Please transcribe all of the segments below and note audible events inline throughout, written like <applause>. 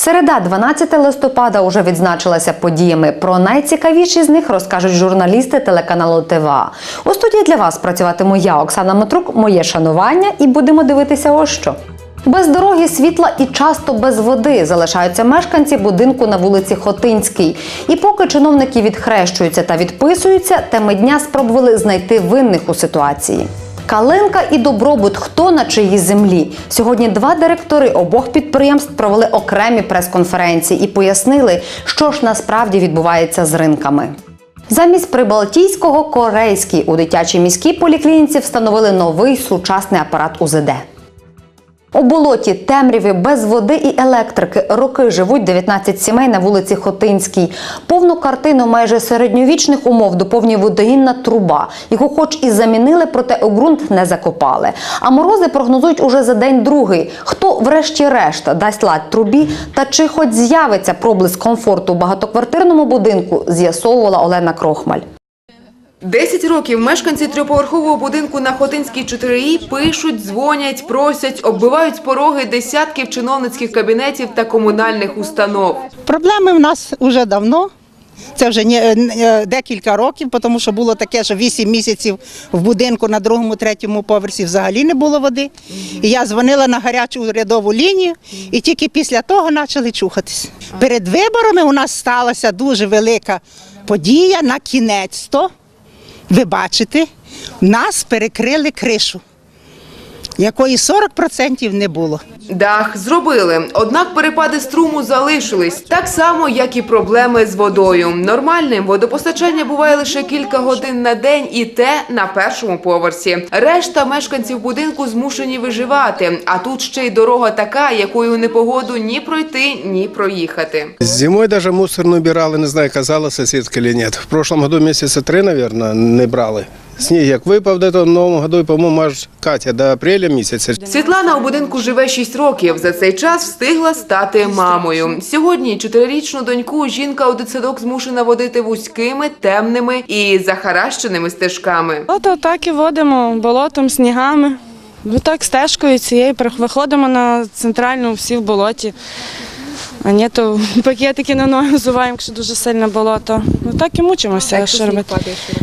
Середа, 12 листопада, уже відзначилася подіями. Про найцікавіші з них розкажуть журналісти телеканалу ТВА. У студії для вас працюватиму я, Оксана Матрук, моє шанування, і будемо дивитися ось що. Без дороги, світла і часто без води залишаються мешканці будинку на вулиці Хотинській. І поки чиновники відхрещуються та відписуються, теми дня спробували знайти винних у ситуації. Калинка і добробут хто на чиїй землі. Сьогодні два директори обох підприємств провели окремі прес-конференції і пояснили, що ж насправді відбувається з ринками. Замість прибалтійського корейський у дитячій міській поліклініці встановили новий сучасний апарат УЗД. У болоті темряві без води і електрики роки живуть 19 сімей на вулиці Хотинській. Повну картину майже середньовічних умов доповнює водогінна труба, яку хоч і замінили, проте у ґрунт не закопали. А морози прогнозують уже за день другий. Хто врешті-решт дасть лад трубі та чи хоч з'явиться проблиск комфорту у багатоквартирному будинку, з'ясовувала Олена Крохмаль. Десять років мешканці трьохповерхового будинку на Хотинській 4І пишуть, дзвонять, просять, оббивають пороги десятків чиновницьких кабінетів та комунальних установ. Проблеми в нас вже давно. Це вже е, декілька років, тому що було таке, що 8 місяців в будинку на другому, третьому поверсі взагалі не було води. І я дзвонила на гарячу урядову лінію, і тільки після того почали чухатись. Перед виборами у нас сталася дуже велика подія на кінець. Ви бачите, нас перекрили кришу, якої 40% не було. Дах зробили, однак перепади струму залишились, так само, як і проблеми з водою. Нормальним водопостачання буває лише кілька годин на день, і те на першому поверсі. Решта мешканців будинку змушені виживати. А тут ще й дорога така, якою у непогоду ні пройти, ні проїхати. Зимой даже мусор не убирали, не знаю, казала соседка или нет. В прошлом году месяца три, наверное, не брали. Сніг як випав, де то в новому году, по-моєму, аж Катя до апреля місяця. Світлана у будинку живе 6 років. За цей час встигла стати мамою. Сьогодні чотирирічну доньку жінка у дитсадок змушена водити вузькими, темними і захаращеними стежками. Ото так і водимо болотом, снігами. так стежкою цією виходимо на центральну всі в болоті. А ні, то <laughs> пакетики на ноги взуваємо, якщо дуже сильне болото. Ну так і мучимося. що робити.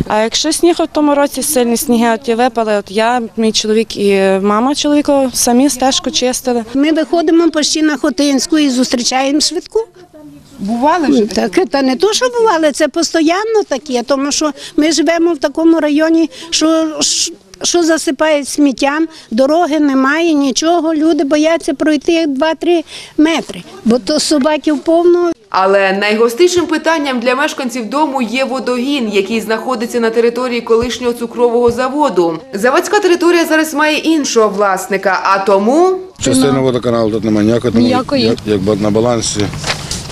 А якщо сніг в тому році сильні сніги, от і випали, от я, мій чоловік і мама чоловіка самі стежку чистили. Ми виходимо почти на Хотинську і зустрічаємо швидку. Бували вже Так, та не то, що бували, це постійно таке, тому що ми живемо в такому районі, що, що засипають сміттям, дороги немає, нічого. Люди бояться пройти 2-3 метри, бо то собаків повно. Але найгострішим питанням для мешканців дому є водогін, який знаходиться на території колишнього цукрового заводу. Заводська територія зараз має іншого власника, а тому Частина водоканалу тут немає ніякої, як, якби на балансі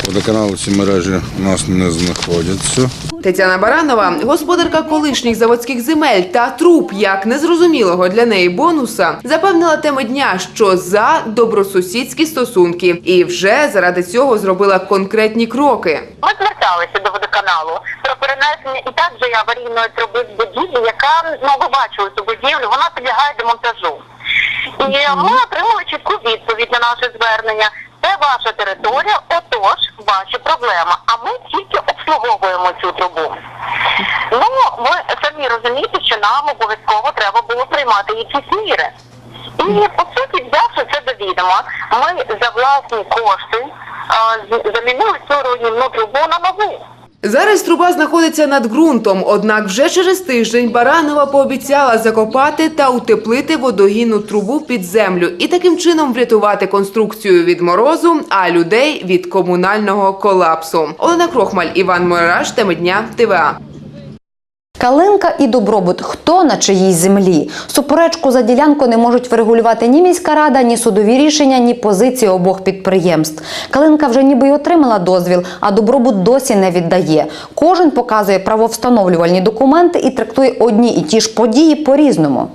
водоканалу ці мережі у нас не знаходяться. Тетяна Баранова, господарка колишніх заводських земель та труб, як незрозумілого для неї бонуса, запевнила теми дня, що за добросусідські стосунки, і вже заради цього зробила конкретні кроки. Ми зверталися до водоканалу про перенесення і так же аварійної труби з будівлі, яка ну ви бачили цю будівлю, вона підлягає демонтажу. І ми отримали чітку відповідь на наше звернення. Це ваша територія, отож ваші проблеми. А ми тільки обслуговуємо цю трубу. Ну ви самі розумієте, що нам обов'язково треба було приймати якісь міри. І по суті, взявши це до відома, ми за власні кошти а, замінили цю руйнівну трубу на нову. Зараз труба знаходиться над ґрунтом, однак вже через тиждень Баранова пообіцяла закопати та утеплити водогінну трубу під землю і таким чином врятувати конструкцію від морозу, а людей від комунального колапсу. Олена Крохмаль, Іван Мораш, теми дня ТВА. Калинка і добробут хто на чиїй землі? Суперечку за ділянку не можуть врегулювати ні міська рада, ні судові рішення, ні позиції обох підприємств. Калинка вже ніби й отримала дозвіл, а добробут досі не віддає. Кожен показує правовстановлювальні документи і трактує одні і ті ж події по-різному.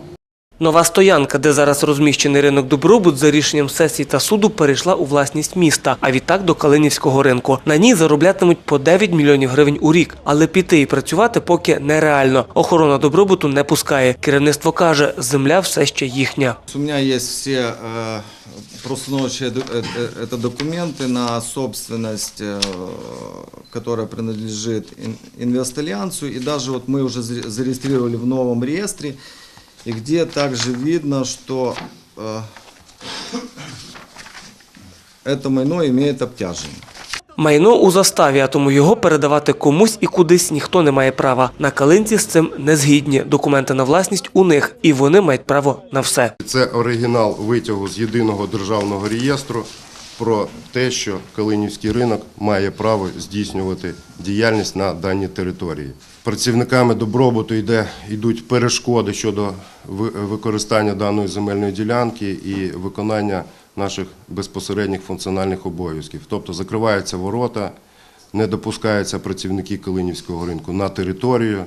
Нова стоянка, де зараз розміщений ринок Добробут, за рішенням сесії та суду перейшла у власність міста, а відтак до Калинівського ринку. На ній зароблятимуть по 9 мільйонів гривень у рік, але піти і працювати поки нереально. Охорона добробуту не пускає. Керівництво каже, земля все ще їхня. У меня есть все э, проустановочные ду- э, э, это документы на собственность, э, которая принадлежит ин- Инвестальянсу. И даже вот мы уже заре- зарегистрировали в новом реестре, и где также видно, что э, это майно имеет обтяжение. Майно у заставі, а тому його передавати комусь і кудись ніхто не має права. На Калинці з цим не згідні. Документи на власність у них, і вони мають право на все. Це оригінал витягу з єдиного державного реєстру про те, що Калинівський ринок має право здійснювати діяльність на даній території. Працівниками добробуту йде, йдуть перешкоди щодо використання даної земельної ділянки і виконання наших безпосередніх функціональних обов'язків. Тобто закриваються ворота, не допускаються працівники Калинівського ринку на територію,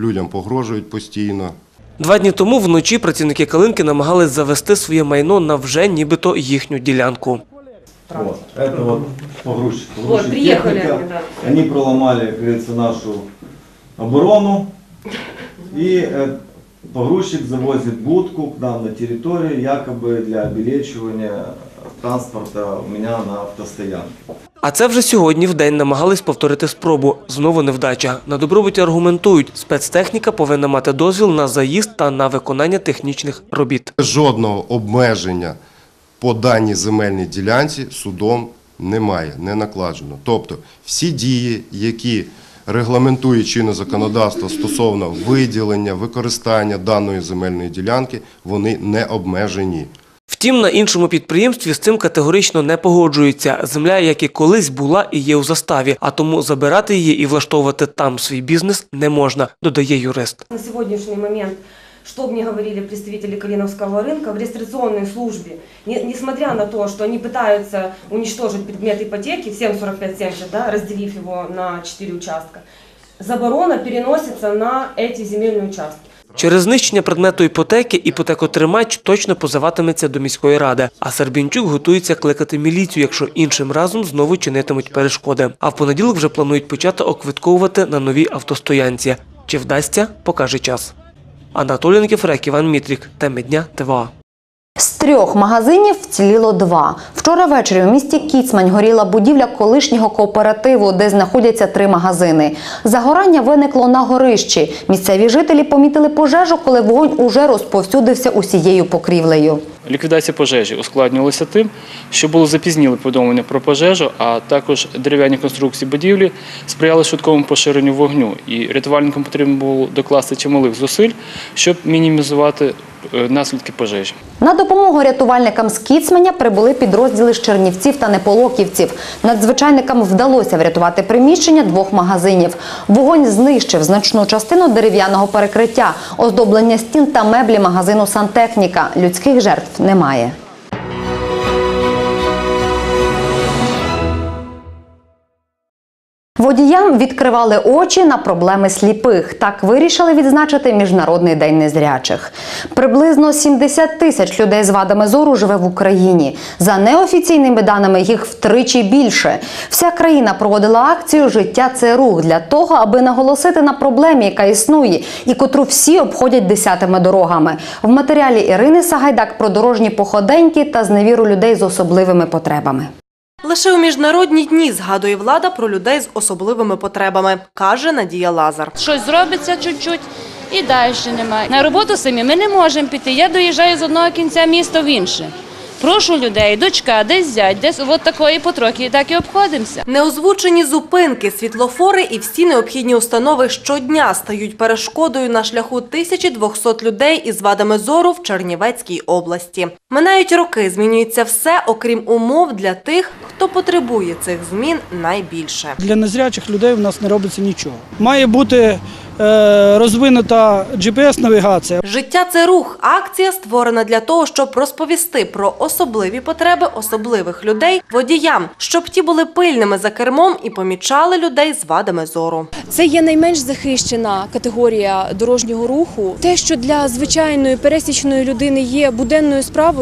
людям погрожують постійно. Два дні тому вночі працівники Калинки намагались завести своє майно на вже нібито їхню ділянку. Вот, это вот погрузчик. Вот, приехали они, да. Они проломали, как говорится, нашу оборону. И э, погрузчик завозит будку к нам на территорию, якобы для обелечивания транспорта у меня на автостоянке. А це вже сьогодні в день намагались повторити спробу. Знову невдача. На добробуті аргументують, спецтехніка повинна мати дозвіл на заїзд та на виконання технічних робіт. Жодного обмеження по даній земельній ділянці судом немає, не накладено. Тобто всі дії, які регламентує чинне законодавство стосовно виділення, використання даної земельної ділянки, вони не обмежені. Втім, на іншому підприємстві з цим категорично не погоджуються. Земля, як і колись була і є у заставі, а тому забирати її і влаштовувати там свій бізнес не можна, додає юрист. На сьогоднішній момент, что бы ни говорили представители Калиновского рынка, в регистрационной службе, не- несмотря на то, что они пытаются уничтожить предмет ипотеки, 745-70, да, разделив его на 4 участка, заборона переносится на эти земельные участки. Через знищення предмету іпотеки іпотекотримач точно позиватиметься до міської ради. А Сербінчук готується кликати міліцію, якщо іншим разом знову чинитимуть перешкоди. А в понеділок вже планують почати оквитковувати на новій автостоянці. Чи вдасться, покаже час. Анатолій Никифорек, Іван Мітрік. Теми дня ТВА. Трьох магазинів вціліло два. Вчора ввечері у місті Кіцмань горіла будівля колишнього кооперативу, де знаходяться три магазини. Загорання виникло на горищі. Місцеві жителі помітили пожежу, коли вогонь уже розповсюдився усією покрівлею. Ліквідація пожежі ускладнювалася тим, що було запізніле повідомлення про пожежу, а також дерев'яні конструкції будівлі сприяли швидкому поширенню вогню, і рятувальникам потрібно було докласти чималих зусиль, щоб мінімізувати е, наслідки пожежі. На допомогу рятувальникам з Кіцменя прибули підрозділи з Чернівців та Неполоківців. Надзвичайникам вдалося врятувати приміщення двох магазинів. Вогонь знищив значну частину дерев'яного перекриття, оздоблення стін та меблі магазину «Сантехніка». Людських жертв немає. Водіям відкривали очі на проблеми сліпих. Так вирішили відзначити Міжнародний день незрячих. Приблизно 70 тисяч людей з вадами зору живе в Україні. За неофіційними даними їх втричі більше. Вся країна проводила акцію Життя це рух для того, аби наголосити на проблемі, яка існує, і котру всі обходять десятими дорогами. В матеріалі Ірини Сагайдак про дорожні походеньки та зневіру людей з особливими потребами. Лише у міжнародні дні згадує влада про людей з особливими потребами, каже Надія Лазар. Щось зробиться чуть-чуть і далі немає. На роботу самі ми не можемо піти. Я доїжджаю з одного кінця міста в інше. Прошу людей, дочка, десь зять, десь от такої потроки, так і обходимося. Неозвучені зупинки, світлофори і всі необхідні установи щодня стають перешкодою на шляху 1200 людей із вадами зору в Чернівецькій області. Минають роки, змінюється все, окрім умов для тих, хто потребує цих змін найбільше. Для незрячих людей в нас не робиться нічого. Має бути е, розвинута GPS-навігація. Життя це рух. Акція створена для того, щоб розповісти про особливі потреби особливих людей водіям, щоб ті були пильними за кермом і помічали людей з вадами зору. Це є найменш захищена категорія дорожнього руху. Те, що для звичайної пересічної людини є буденною справою,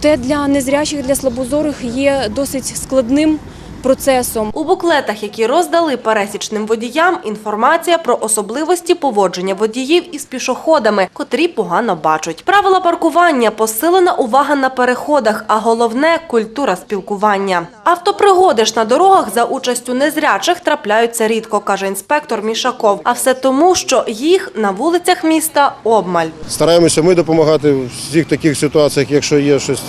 те для незрячих, для слабозорих є досить складним процесом. У буклетах, які роздали пересічним водіям, інформація про особливості поводження водіїв із пішоходами, котрі погано бачать. Правила паркування, посилена увага на переходах, а головне культура спілкування. Автопригоди ж на дорогах за участю незрячих трапляються рідко, каже інспектор Мішаков. А все тому, що їх на вулицях міста обмаль. Стараємося ми допомагати в всіх таких ситуаціях, якщо є щось.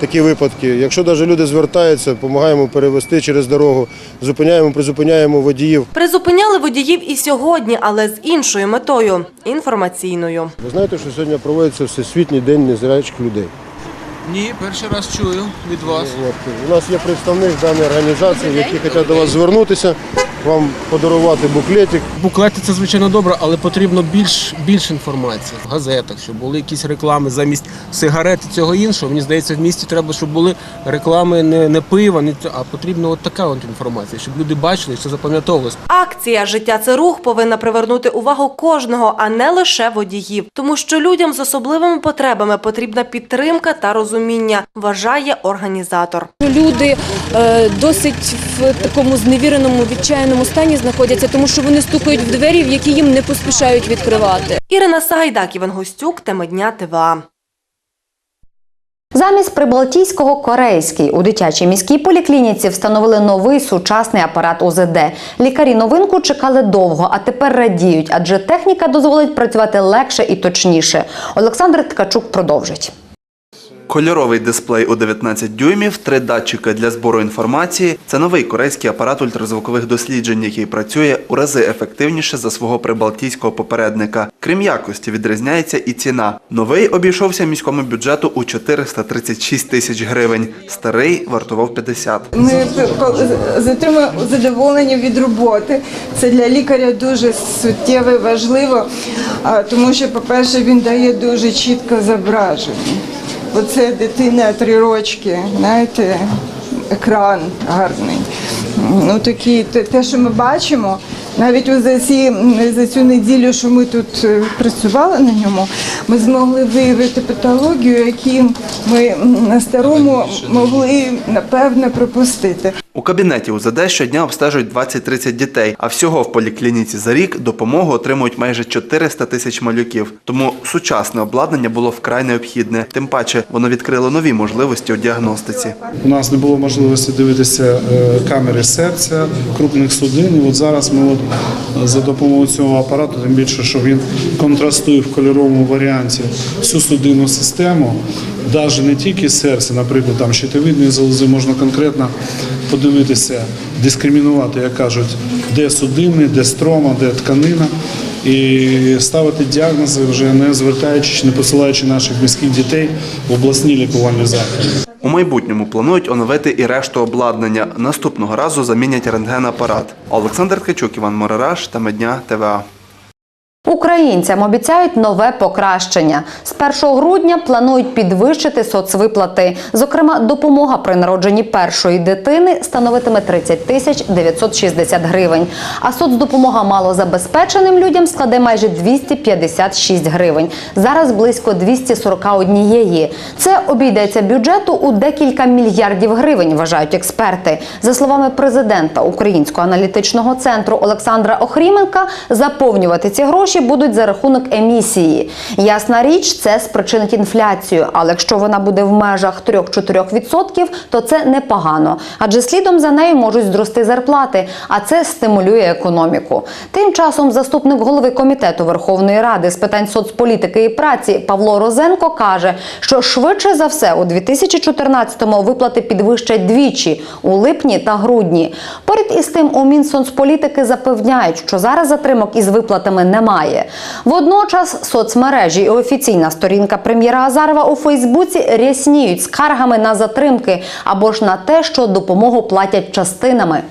Такі випадки. Якщо навіть люди звертаються, допомагаємо перевести через дорогу, зупиняємо, призупиняємо водіїв. Призупиняли водіїв і сьогодні, але з іншою метою інформаційною. Ви знаєте, що сьогодні проводиться Всесвітній день незрячих людей. Ні, перший раз чую від вас. От, у нас є представник даної організації, які хочуть до вас звернутися, вам подарувати буклетик. Буклети це звичайно добре, але потрібно більш, більш інформації в газетах, щоб були якісь реклами замість сигарет і цього іншого. Мені здається, в місті треба, щоб були реклами не, не пива, не, а потрібна от така от інформація, щоб люди бачили і це запам'ятовувалось. Акція Життя це рух повинна привернути увагу кожного, а не лише водіїв, тому що людям з особливими потребами потрібна підтримка та розуміння, вважає організатор. Люди е, досить в такому зневіреному, відчаяному стані знаходяться, тому що вони стукають в двері, в які їм не поспішають відкривати. Ірина Сагайдак, Іван Гостюк, тема дня ТВА. Замість прибалтійського корейський у дитячій міській поліклініці встановили новий сучасний апарат УЗД. Лікарі новинку чекали довго, а тепер радіють, адже техніка дозволить працювати легше і точніше. Олександр Ткачук продовжить. Кольоровий дисплей у 19 дюймів, три датчики для збору інформації. Це новий корейський апарат ультразвукових досліджень, який працює у рази ефективніше за свого прибалтійського попередника. Крім якості, відрізняється і ціна. Новий обійшовся міському бюджету у 436 тисяч гривень. Старий вартував 50. Ми отримуємо задоволення від роботи. Це для лікаря дуже суттєво і важливо, тому що, по-перше, він дає дуже чітко зображення. Оце дитина три рочки, знаєте, екран гарний. Ну такі, те, що ми бачимо, навіть за, ці, за цю неділю, що ми тут е, працювали на ньому, ми змогли виявити патологію, які ми на старому могли напевно пропустити. У кабінеті УЗД щодня обстежують 20-30 дітей, а всього в поліклініці за рік допомогу отримують майже 400 тисяч малюків. Тому сучасне обладнання було вкрай необхідне. Тим паче воно відкрило нові можливості у діагностиці. У нас не було можливості дивитися е, камери серця, крупних судин. І от зараз ми от е, за допомогою цього апарату, тим більше, що він контрастує в кольоровому варіанті всю судинну систему, навіть не тільки серце, наприклад, там щитовидної залози, можна конкретно подивитися, дискримінувати, як кажуть, де судини, де строма, де тканина. І ставити діагнози вже не звертаючись, не посилаючи наших міських дітей в обласні лікувальні заклади. У майбутньому планують оновити і решту обладнання. Наступного разу замінять рентген-апарат. Олександр Ткачук, Іван Морараш, тема дня ТВА. Українцям обіцяють нове покращення. З 1 грудня планують підвищити соцвиплати. Зокрема, допомога при народженні першої дитини становитиме 30 тисяч 960 гривень. А соцдопомога малозабезпеченим людям складе майже 256 гривень. Зараз близько 241. Це обійдеться бюджету у декілька мільярдів гривень, вважають експерти. За словами президента Українського аналітичного центру Олександра Охріменка, заповнювати ці гроші будуть за рахунок емісії. Ясна річ, це спричинить інфляцію, але якщо вона буде в межах 3-4%, то це непогано, адже слідом за нею можуть зрости зарплати, а це стимулює економіку. Тим часом заступник голови комітету Верховної Ради з питань соцполітики і праці Павло Розенко каже, що швидше за все у 2014-му виплати підвищать двічі у липні та грудні. Поряд із тим у Мінсоцполітики запевняють, що зараз затримок із виплатами немає. Немає. Водночас соцмережі і офіційна сторінка прем'єра Азарова у Фейсбуці рясніють скаргами на затримки або ж на те, що допомогу платять частинами.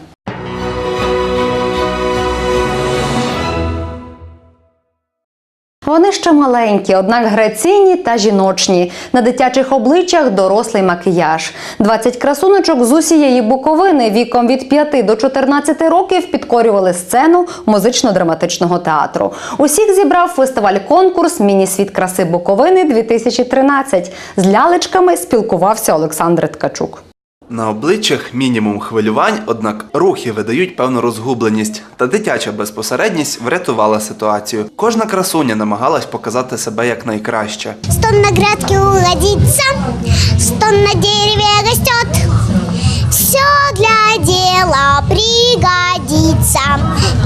Вони ще маленькі, однак граційні та жіночні. На дитячих обличчях дорослий макіяж. 20 красуночок з усієї Буковини віком від 5 до 14 років підкорювали сцену музично-драматичного театру. Усіх зібрав фестиваль-конкурс Міні-світ краси Буковини 2013. З лялечками спілкувався Олександр Ткачук. На обличчях мінімум хвилювань, однак рухи видають певну розгубленість. Та дитяча безпосередність врятувала ситуацію. Кожна красуня намагалась показати себе як найкраще. Стон на грядки угодиться, стон на дереві растет Все для дела пригодится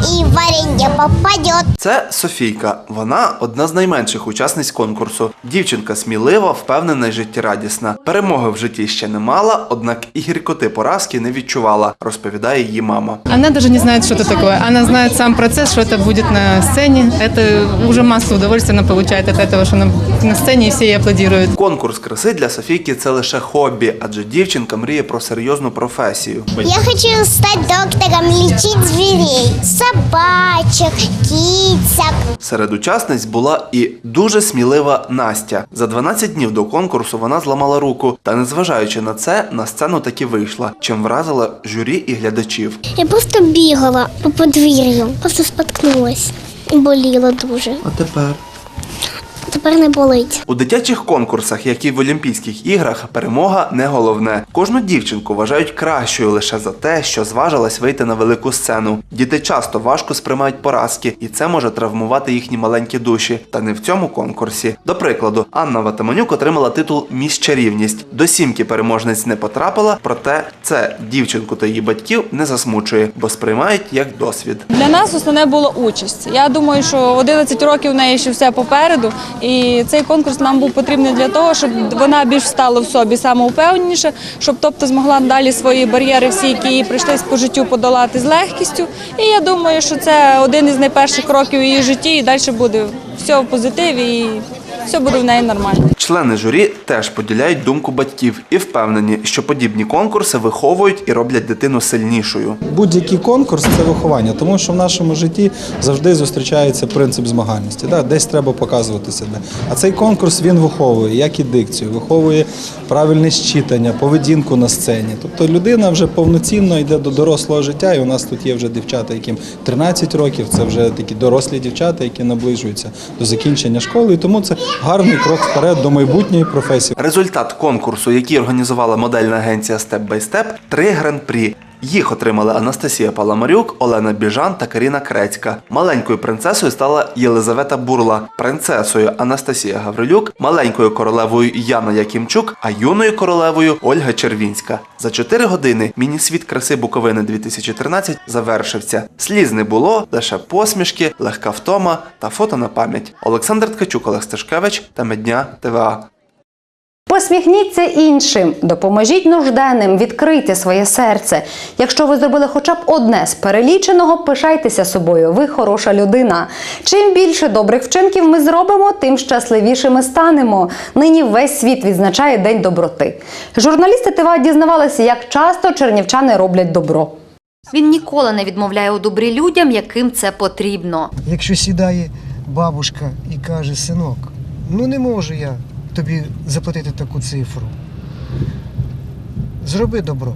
и в варенье попадет. Це Софійка. Вона одна з найменших учасниць конкурсу. Дівчинка смілива, впевнена і життєрадісна. Перемоги в житті ще не мала, однак і гіркоти поразки не відчувала, розповідає її мама. Она даже не знает, что это такое. Она знает сам процесс, что это будет на сцене. Это уже массу удовольствия она получает от этого, что она на сцене и все ей аплодируют. Конкурс краси для Софійки це лише хобі, адже дівчинка мріє про серйозну професію. Я хочу стать доктором, лечить зверей, собачек, кицек. Серед учасниць була і дуже смілива Настя. За 12 днів до конкурсу вона зламала руку, та незважаючи на це, на сцену таки вийшла, чим вразила журі і глядачів. Я просто бігала по подвір'ю, просто споткнулась і боліло дуже. А тепер Тепер не болить. у дитячих конкурсах, як і в Олімпійських іграх, перемога не головне. Кожну дівчинку вважають кращою лише за те, що зважилась вийти на велику сцену. Діти часто важко сприймають поразки, і це може травмувати їхні маленькі душі. Та не в цьому конкурсі. До прикладу, Анна Ватаманюк отримала титул Міс Чарівність. До сімки переможниць не потрапила, проте це дівчинку та її батьків не засмучує, бо сприймають як досвід. Для нас основне було участь. Я думаю, що 11 років в неї ще все попереду, і цей конкурс нам був потрібний для того, щоб вона більш стала в собі самоупевненіше, щоб тобто змогла далі свої бар'єри, всі, які їй прийшлись по життю, подолати з легкістю. І я думаю, що це один із найперших кроків її житті, і далі буде все в позитиві, і все буде в неї нормально. Члени журі теж поділяють думку батьків і впевнені, що подібні конкурси виховують і роблять дитину сильнішою. Будь-який конкурс це виховання, тому що в нашому житті завжди зустрічається принцип змагальності. Да? Десь треба показувати себе. А цей конкурс він виховує, як і дикцію, виховує правильне щитання, поведінку на сцені. Тобто людина вже повноцінно йде до дорослого життя, і у нас тут є вже дівчата, яким 13 років, це вже такі дорослі дівчата, які наближуються до закінчення школи. І тому це гарний крок вперед до майбутньої професії. Результат конкурсу, який організувала модельна агенція Step by Step – три гран-прі. Їх отримали Анастасія Паламарюк, Олена Біжан та Каріна Крецька. Маленькою принцесою стала Єлизавета Бурла, принцесою Анастасія Гаврилюк, маленькою королевою Яна Якимчук, а юною королевою Ольга Червінська. За чотири години міні-світ краси Буковини 2013 завершився. Сліз не було, лише посмішки, легка втома та фото на пам'ять. Олександр Ткачук, Олег Сташкевич та Медня ТВА. Посміхніться іншим, допоможіть нужденним, відкрийте своє серце. Якщо ви зробили хоча б одне з переліченого, пишайтеся собою. Ви хороша людина. Чим більше добрих вчинків ми зробимо, тим щасливішими станемо. Нині весь світ відзначає День доброти. Журналісти ТВА дізнавалися, як часто чернівчани роблять добро. Він ніколи не відмовляє у добрі людям, яким це потрібно. Якщо сідає бабушка і каже, синок, ну не можу я тобі заплатити таку цифру. Зроби добро.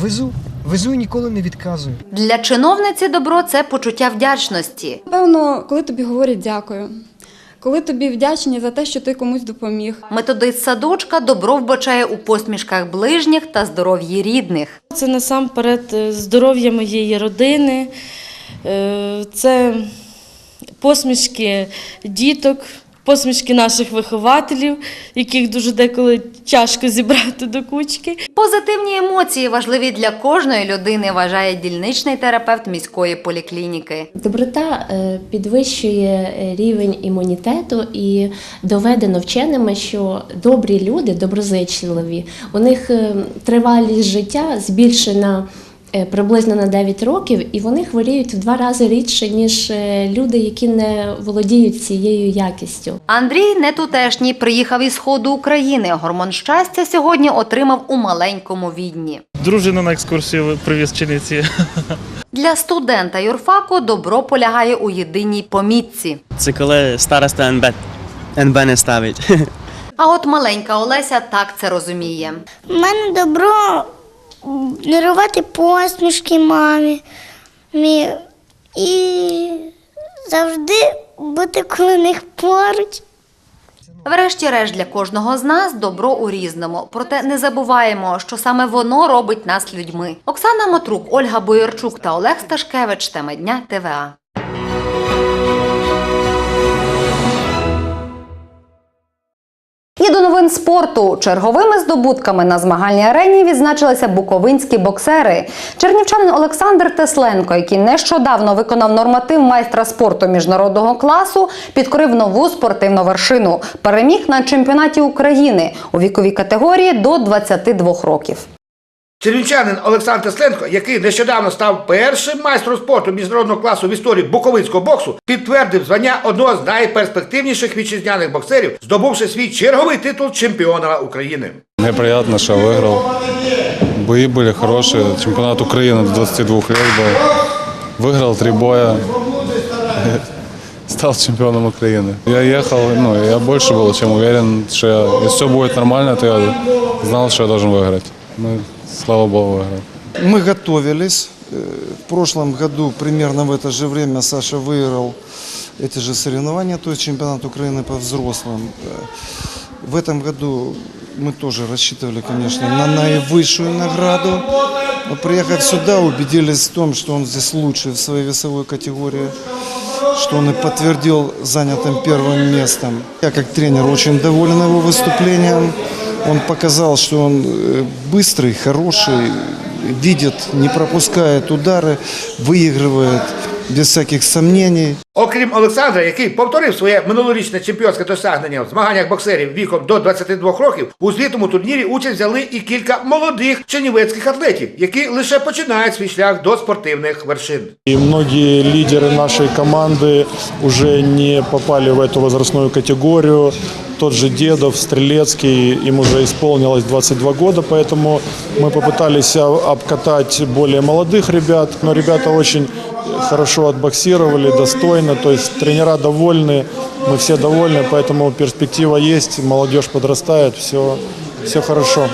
Везу, везу і ніколи не відказую. Для чиновниці добро це почуття вдячності. Певно, коли тобі говорять дякую, коли тобі вдячні за те, що ти комусь допоміг. Методист садочка добро вбачає у посмішках ближніх та здоров'ї рідних. Це насамперед е, здоров'я моєї родини, е, це посмішки діток, посмішки наших вихователів, яких дуже деколи тяжко зібрати до кучки. Позитивні емоції важливі для кожної людини, вважає дільничний терапевт міської поліклініки. Доброта е, підвищує е, рівень імунітету і доведено вченими, що добрі люди, доброзичливі, у них е, тривалість життя збільшена приблизно на 9 років, і вони хворіють в два рази рідше, ніж е, люди, які не володіють цією якістю. Андрій не тутешній, приїхав із сходу України. Гормон щастя сьогодні отримав у маленькому відні. Дружину на екскурсію привіз Чернівці. <laughs> Для студента юрфаку добро полягає у єдиній помітці. Це коли староста НБ, НБ не ставить. <laughs> А от маленька Олеся так це розуміє. У мене добро дарувати посмішки мамі і завжди бути коло них поруч. Врешті-решт для кожного з нас добро у різному. Проте не забуваємо, що саме воно робить нас людьми. Оксана Матрук, Ольга Боярчук та Олег Сташкевич. Теми дня ТВА. Новин спорту. Черговими здобутками на змагальній арені відзначилися буковинські боксери. Чернівчанин Олександр Тесленко, який нещодавно виконав норматив майстра спорту міжнародного класу, підкорив нову спортивну вершину. Переміг на чемпіонаті України у віковій категорії до 22 років. Чернівчанин Олександр Тесленко, який нещодавно став першим майстром спорту міжнародного класу в історії буковинського боксу, підтвердив звання одного з найперспективніших вітчизняних боксерів, здобувши свій черговий титул чемпіона України. Мне приятно, что выиграл. Бои были хорошие. Чемпионат Украины до 22 лет был. Выиграл три боя. <laughs> Стал чемпионом Украины. Я ехал, ну, я больше был чем уверен, что я, если все будет нормально, то я знал, что я должен выиграть. Слава богу. Мы готовились. Э, В прошлом году примерно в это же время Саша выиграл эти же соревнования, то есть чемпионат Украины по взрослым. Э, В этом году мы тоже рассчитывали, конечно, на наивысшую награду. Но приехав сюда, убедились в том, что он здесь лучший в своей весовой категории, что он и подтвердил занятым первым местом. Я как тренер очень доволен его выступлением. Он показал, что он э, быстрый, хороший, видит, не пропускает удары, выигрывает без всяких сомнений. Окрім Олександра, який повторив своє минулорічне чемпіонське досягнення в змаганнях боксерів віком до 22 років, у звітному турнірі участь взяли і кілька молодих чернівецьких атлетів, які лише починають свій шлях до спортивних вершин. И многие лидеры нашей команды уже не попали в эту возрастную категорию. Тот же Дедов, Стрелецкий, им уже исполнилось 22 года, поэтому мы попытались а, обкатать более молодых ребят. Но ребята очень хорошо отбоксировали, достойно, то есть тренера довольны, мы все довольны, поэтому перспектива есть, молодежь подрастает, все, все хорошо.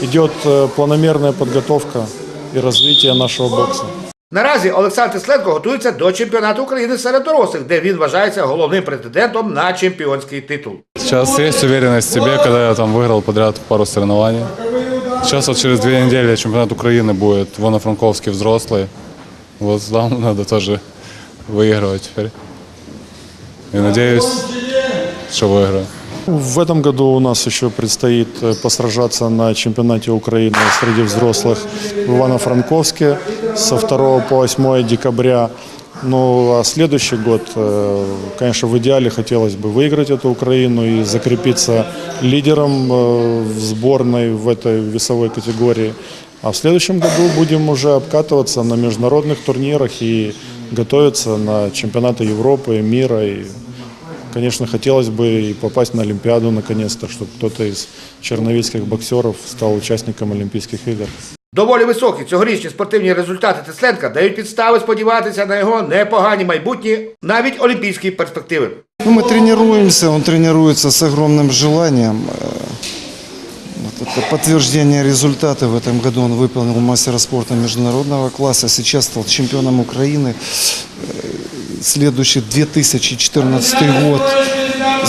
Идет э, планомерная подготовка и развитие нашего бокса. Наразі Олександр Тесленко готується до чемпіонату України серед дорослих, де він вважається головним претендентом на чемпіонський титул. Сейчас есть уверенность в себе, когда я там выиграл подряд пару соревнований. Сейчас вот через две недели чемпионат Украины будет в Ивано-Франковске взрослый. Вот там надо тоже выигрывать теперь. И надеюсь, что выиграю. В этом году у нас еще предстоит э, посражаться на чемпионате Украины среди взрослых в Ивано-Франковске со 2 по 8 декабря. Ну а следующий год, э, конечно, в идеале хотелось бы выиграть эту Украину и закрепиться лидером э, в сборной в этой весовой категории. А в следующем году будем уже обкатываться на международных турнирах и готовиться на чемпионаты Европы, мира и Конечно, хотелось бы и попасть на Олимпиаду наконец-то, чтобы кто-то из черновицких боксеров стал участником Олимпийских игр. Доволі високі цьогорічні спортивні результати Тесленка дають підстави сподіватися на його непогані майбутні, навіть олімпійські перспективи. Ну, мы тренируемся, он тренируется с огромным желанием. Э, Вот это подтверждение результата. В этом году он выполнил мастера спорта международного класса. Сейчас стал чемпионом Украины. Э, Следующий 2014 год.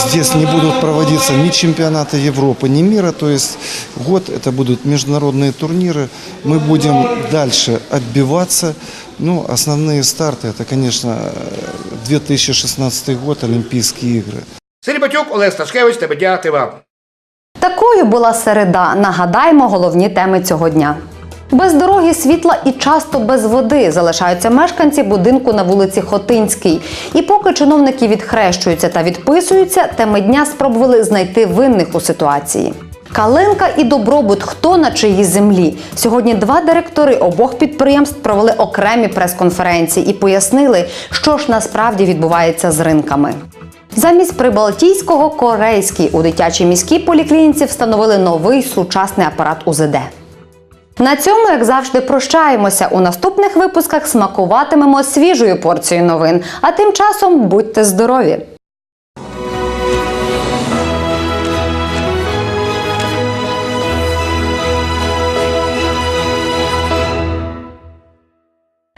Здесь не будут проводиться ни чемпионаты Европы, ни мира. То есть год это будут международные турниры. Мы будем дальше отбиваться. Ну, основные старты это, конечно, э, 2016 год, Олимпийские игры. Сергій Батюк, Олег Сташкевич, Тебедя, ТВА. Такою була середа. Нагадаймо головні теми цього дня. Без дороги, світла і часто без води залишаються мешканці будинку на вулиці Хотинській. І поки чиновники відхрещуються та відписуються, теми дня спробували знайти винних у ситуації. Калинка і добробут хто на чиїй землі. Сьогодні два директори обох підприємств провели окремі прес-конференції і пояснили, що ж насправді відбувається з ринками. Замість прибалтійського корейський у дитячій міській поліклініці встановили новий сучасний апарат УЗД. На цьому, як завжди, прощаємося. У наступних випусках смакуватимемо свіжою порцією новин. А тим часом будьте здорові!